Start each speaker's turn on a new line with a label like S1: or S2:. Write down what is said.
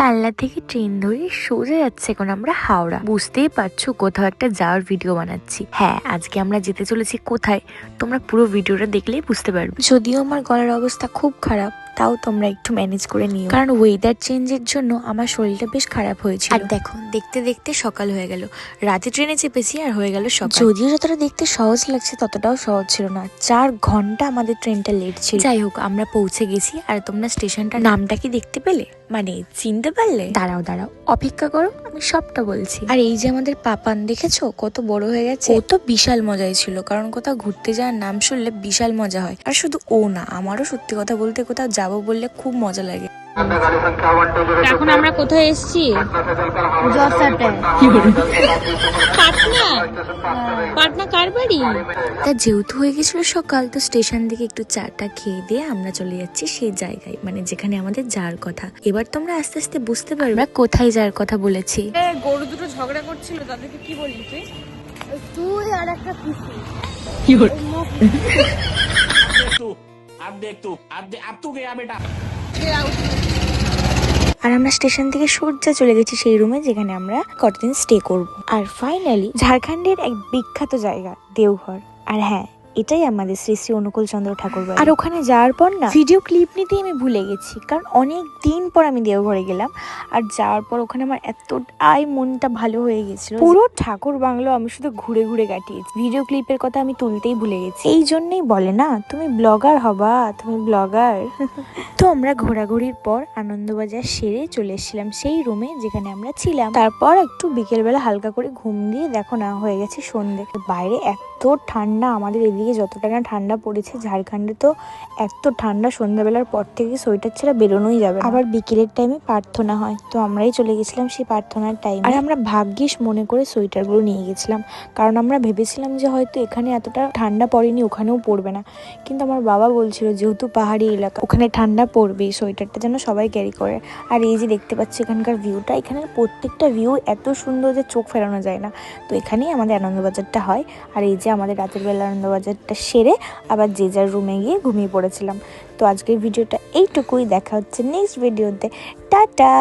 S1: কাল্লা থেকে ট্রেন ধরে সোজা যাচ্ছে এখন আমরা হাওড়া। বুঝতেই পারছ কোথাও একটা যাওয়ার ভিডিও বানাচ্ছি। হ্যাঁ আজকে আমরা যেতে চলেছি কোথায়? তোমরা পুরো ভিডিওটা দেখলেই বুঝতে পারবে। যদিও আমার গলার অবস্থা খুব খারাপ তাও তোমরা একটু ম্যানেজ করে নিও। কারণ ওয়েদার চেঞ্জের জন্য আমার শরীরটা বেশ খারাপ হয়েছিল। আর দেখো দেখতে দেখতে সকাল হয়ে গেল। রাতে ট্রেনে চেপেছি আর হয়ে গেল সকাল। যদিও যতটা দেখতে সহজ লাগছে ততটাও সহজ ছিল না। চার ঘণ্টা আমাদের ট্রেনটা লেট ছিল। যাই হোক আমরা পৌঁছে গেছি আর তোমরা স্টেশনটার নামটা কি দেখতে পেলে? মানে চিনতে পারলে? দাঁড়াও দাঁড়াও অপেক্ষা করো। আমি সবটা বলছি। আর এই যে আমাদের পাপান দেখেছ? কত বড় হয়ে গেছে। ও তো বিশাল মজাই ছিল কারণ কোথাও ঘুরতে যাওয়ার নাম শুনলে বিশাল মজা হয়। আর শুধু ও না আমারও সত্যি কথা বলতে কোথাও যাব বললে খুব মজা লাগে।
S2: এখন আমরা কোথায় এসেছি পাটনা পাটনা কার বাড়ি
S1: তা যেহেতু হয়ে গেছিল সকাল তো স্টেশন থেকে একটু চাটা খেয়ে দিয়ে আমরা চলে যাচ্ছি সেই জায়গায় মানে যেখানে আমাদের যাওয়ার কথা এবার তোমরা আস্তে আস্তে বুঝতে পারবে আমরা কোথায় যাওয়ার কথা বলেছি
S2: গরু দুটো ঝগড়া করছিল তাদেরকে কি বললি তুই
S3: তুই আর একটা পিসি
S4: तू अब देख तू अब दे, अब तू गया बेटा
S1: আর আমরা স্টেশন থেকে সোজা চলে গেছি সেই রুমে যেখানে আমরা কতদিন স্টে করব। আর ফাইনালি ঝাড়খণ্ডের এক বিখ্যাত জায়গা, দেওঘর। আর হ্যাঁ এটাই আমাদের শ্রী শ্রী অনুকূল চন্দ্র ঠাকুর আর ওখানে যাওয়ার পর না ভিডিও ক্লিপ নিতেই আমি ভুলে গেছি কারণ অনেক দিন পর আমি দেওঘরে গেলাম আর যাওয়ার পর ওখানে আমার এতটাই মনটা ভালো হয়ে গেছিল পুরো ঠাকুর বাংলো আমি শুধু ঘুরে ঘুরে কাটিয়েছি। ভিডিও ক্লিপের কথা আমি তুলতেই ভুলে গেছি। এই জন্যই বলে না তুমি ব্লগার হবা তুমি ব্লগার তো আমরা ঘোরাঘুরির পর আনন্দবাজার সেরে চলে এসেছিলাম সেই রুমে যেখানে আমরা ছিলাম। তারপর একটু বিকেলবেলা হালকা করে ঘুম দিয়ে দেখো না হয়ে গেছে সন্ধে। বাইরে এত ঠান্ডা আমাদের এদিকে যতটা না ঠান্ডা পড়েছে ঝাড়খণ্ডে তো এত ঠান্ডা সন্ধ্যাবেলার পর থেকে সোয়েটার ছাড়া বেরোনোই যাবে আবার বিকেলের টাইমে প্রার্থনা হয় তো আমরাই চলে গেছিলাম সেই প্রার্থনার টাইম আর আমরা ভাগ্যিস মনে করে সোয়েটারগুলো নিয়ে গেছিলাম কারণ আমরা ভেবেছিলাম যে হয়তো এখানে এতটা ঠান্ডা পড়েনি ওখানেও পড়বে না। কিন্তু আমার বাবা বলছিল যেহেতু পাহাড়ি এলাকা ওখানে ঠান্ডা পড়বেই সোয়েটারটা যেন সবাই ক্যারি করে। আর এই যে দেখতে পাচ্ছি এখানকার ভিউটা এখানের প্রত্যেকটা ভিউ এত সুন্দর যে চোখ ফেরানো যায় না। তো এখানেই আমাদের আনন্দবাজারটা হয়। আর এই যে আমাদের রাতের বেলা আনন্দবাজারটা সেরে আবার যে যার রুমে গিয়ে ঘুমিয়ে পড়েছিলাম। তো আজকের ভিডিওটা এইটুকুই। দেখা হচ্ছে নেক্সট ভিডিওতে টাটা!